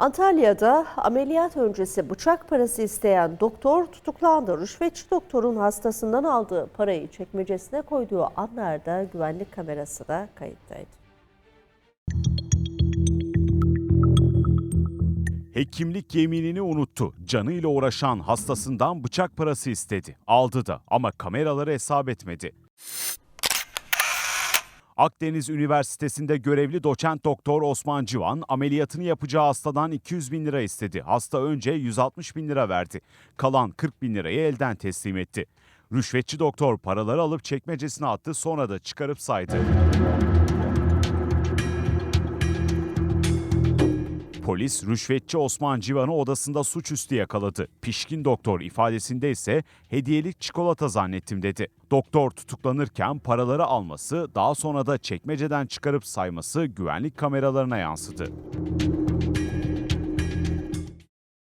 Antalya'da ameliyat öncesi bıçak parası isteyen doktor tutuklandı. Rüşvetçi doktorun hastasından aldığı parayı çekmecesine koyduğu anlarda güvenlik kamerası da kayıttaydı. Hekimlik yeminini unuttu. Canıyla uğraşan hastasından bıçak parası istedi. Aldı da ama kameraları hesap etmedi. Akdeniz Üniversitesi'nde görevli doçent doktor Osman Civan ameliyatını yapacağı hastadan 200 bin lira istedi. Hasta önce 160 bin lira verdi. Kalan 40 bin lirayı elden teslim etti. Rüşvetçi doktor paraları alıp çekmecesine attı sonra da çıkarıp saydı. Polis rüşvetçi Osman Civan'ı odasında suçüstü yakaladı. Pişkin doktor ifadesinde ise hediyelik çikolata zannettim dedi. Doktor tutuklanırken paraları alması, daha sonra da çekmeceden çıkarıp sayması güvenlik kameralarına yansıdı.